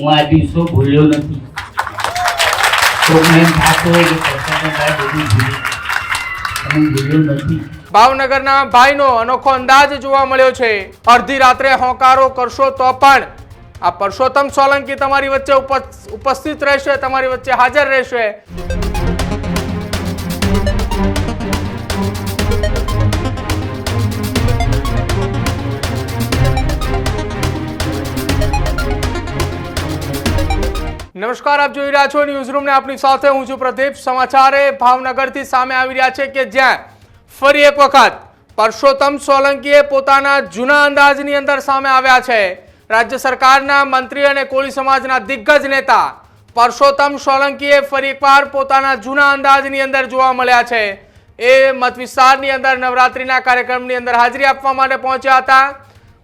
હું આ દિવસો ભૂલ્યો નથી. ભાવનગરના ભાઈનો અનોખો અંદાજ જોવા મળ્યો છે. અડધી રાત્રે હોંકારો કરશો તો પણ આ પરસોત્તમ સોલંકી તમારી વચ્ચે ઉપસ- ઉપસ્થિત રહેશે, તમારી વચ્ચે હાજર રહેશે. નમસ્કાર, આપ જોઈ રહ્યા છો ન્યૂઝ રૂમને આપની સાથે હું છું પ્રદીપ. સમાચારે ભાવનગરથી સામે આવી રહ્યા છે કે જ્યાં ફરી એક વખત પરસોત્તમ સોલંકીએ પોતાના જૂના અંદાજની અંદર સામે આવ્યા છે. રાજ્ય સરકારના મંત્રી અને કોળી સમાજના દિગ્ગજ નેતા પરસોત્તમ સોલંકીએ ફરી એકવાર પોતાના જૂના અંદાજની અંદર જોવા મળ્યા છે. એ મત વિસ્તારની અંદર નવરાત્રિના કાર્યક્રમની અંદર હાજરી આપવા માટે પહોંચ્યા હતા.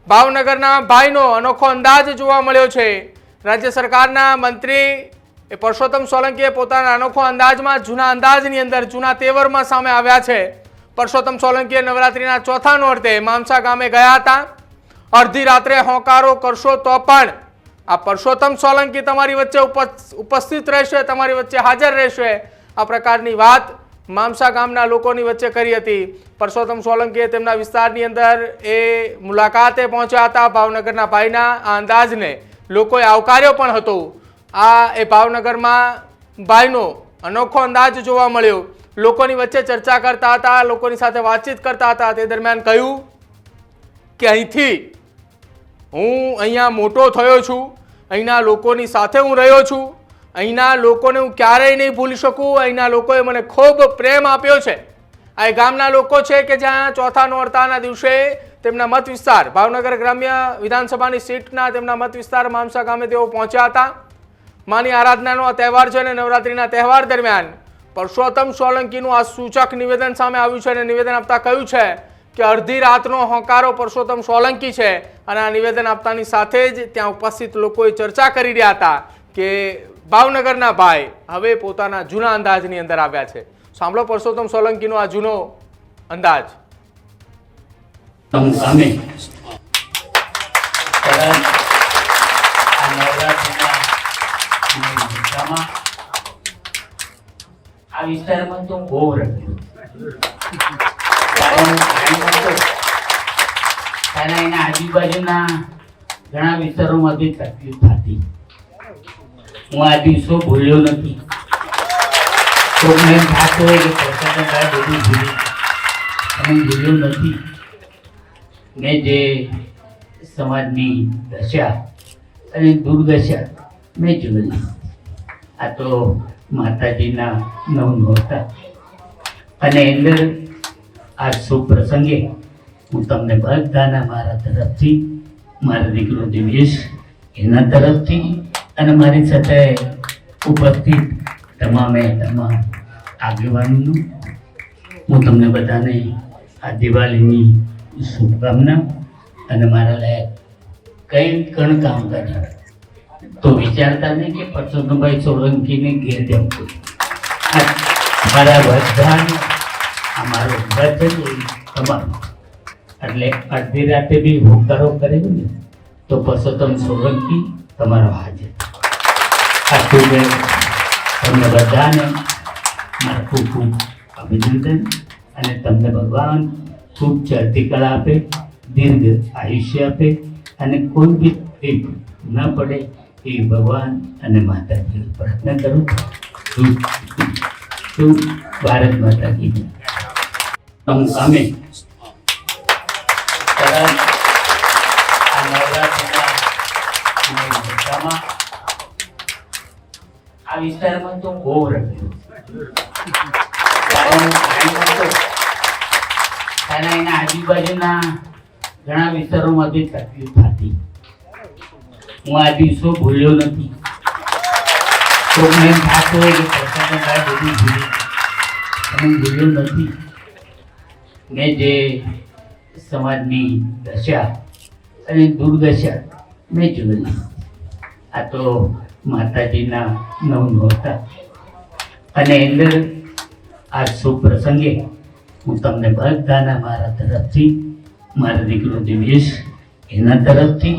ભાવનગરના ભાઈનો અનોખો અંદાજ જોવા મળ્યો છે. રાજ્ય સરકારના મંત્રી પરસોત્તમ સોલંકીએ પોતાના અનોખો અંદાજમાં જૂના અંદાજની અંદર જૂના તેવરમાં સામે આવ્યા છે. પરસોત્તમ સોલંકીએ નવરાત્રિના ચોથા નોરતે મામસા ગામે ગયા હતા. અડધી રાત્રે હોંકારો કરશો તો પણ આ પરસોત્તમ સોલંકી તમારી વચ્ચે ઉપસ- ઉપસ્થિત રહેશે, તમારી વચ્ચે હાજર રહેશે. આ પ્રકારની વાત મામસા ગામના લોકોની વચ્ચે કરી હતી. પરસોત્તમ સોલંકીએ તેમના વિસ્તારની અંદર એ મુલાકાતે પહોંચ્યા હતા ભાવનગરના ભાઈના આ અંદાજને. લોકોએ આવકાર્યો પણ હતો. આ એ ભાવનગરમાં ભાઈનો અનોખો અંદાજ જોવા મળ્યો. લોકોની વચ્ચે ચર્ચા કરતા હતા, લોકોની સાથે વાતચીત કરતા હતા. તે દરમિયાન કહ્યું કે અહીંથી હું અહીંયા મોટો થયો છું. અહીંના લોકોની સાથે હું રહ્યો છું. અહીંના લોકોને હું ક્યારેય નહીં ભૂલી શકું. અહીંના લોકોએ મને ખૂબ પ્રેમ આપ્યો છે. આ ગામના લોકો છે કે જ્યાં ચોથા નોરતાના દિવસે તેમના મત વિસ્તાર. ભાવનગર ગ્રામ્ય વિધાનસભાની સીટના તેમના મત વિસ્તાર મામસા ગામે તેઓ પહોંચ્યા હતા. માની આરાધનાનો આ તહેવાર છે અને નવરાત્રિના તહેવાર દરમિયાન પરસોત્તમ સોલંકીનું આ સૂચક નિવેદન સામે આવ્યું છે અને નિવેદન આપતા કહ્યું છે કે અડધી રાતનો હોંકારો પરસોત્તમ સોલંકી છે અને આ નિવેદન આપતાની સાથે જ ત્યાં ઉપસ્થિત લોકોએ ચર્ચા કરી રહ્યા હતા કે ભાવનગરના ભાઈ હવે પોતાના જૂના અંદાજની અંદર આવ્યા છે. સાંભળો પરસોત્તમ સોલંકીનો આ જૂનો અંદાજ. કદાચ આ વિસ્તારમાં તો બહુ નહોતો. ત્યારે એના આજુબાજુના ઘણા વિસ્તારોમાંથી તકલીફ થતી હું આ દિવસો ભૂલ્યો નથી કોઈને થતું હોય કે કાંઈ બધું ભૂલ્યું અને ભૂલ્યો નથી મેં જે સમાજની દશા અને દુર્દશા મેં જોયેલી. આ તો માતાજીના નવ હતા અને અંદર આ શુભ પ્રસંગે હું તમને બધાના મારા તરફથી, મારો દીકરો દિવેશ એના તરફથી અને મારી સાથે ઉપસ્થિત તમામે તમામ આગેવાનોનું. હું તમને બધાને આ દિવાળીની શુભકામના અને મારા લાયક કઈ કણ કામ કર્યું તો વિચારતા નહીં કે પરસોત્તમભાઈ સોલંકીને ઘેર જવું મારા બધાનો, આ મારો વચન તમારો. એટલે અડધી રાતે બી હુંકારો કરેલો ને, તો પરસોત્તમ સોલંકી તમારો હાજર. આટલું મેં તમને બધાને મારું ખૂબ ખૂબ અભિનંદન અને તમને ભગવાન ખૂબ ચડતી કળા આપે, દીર્ઘ આયુષ્ય આપે અને કોઈ બી તકલીફ ન પડે એ ભગવાન અને માતાજી પ્રાર્થના કરું. શું ભારત માતા કી જય. અમ- આ વિસ્તારમાં તો બહુ રહ્યું ત્યારે એના આજુબાજુના ઘણા વિસ્તારોમાંથી તકલીફ થતી. હું આ દિવસો અને ભૂલ્યો નથી. મેં જે સમાજની દશા અને દુર્દશા મેં જોયેલી આ તો માતાજીના નવ નહોતા. અને અંદર આ શુભ પ્રસંગે હું તમને બધાના મારા તરફથી, મારો દીકરો દિવેશ એના તરફથી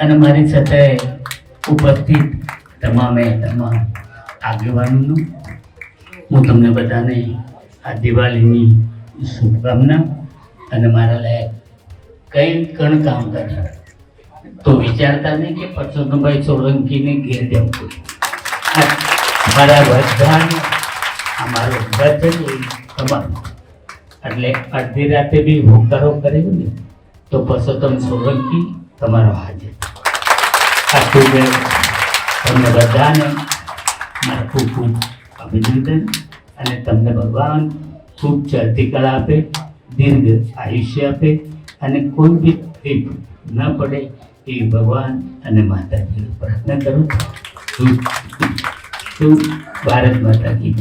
અને મારી સાથે ઉપસ્થિત તમામે તમામ આગેવાનોનું, હું તમને બધાને આ દિવાળીની શુભકામના અને મારા લાયક કંઈ કણ કામ કરે, તો વિચારતા નહીં કે પરસોત્તમભાઈ સોલંકીને ઘેર જવું પડે. મારા બધાને, આ મારો વચન તમારું એટલે અડધી રાતે બી હોકારો કર્યો ને, તો પરસોત્તમ સોલંકી તમારો હાજર. આખું મેં તમને બધાને મારા ખૂબ ખૂબ અભિનંદન અને તમને ભગવાન ખૂબ ચડતી કળા આપે, દીર્ઘ આયુષ્ય આપે અને કોઈ બી તકલીફ ન પડે એ ભગવાન અને માતાજીને પ્રાર્થના કરું છું. ભારત માતા કી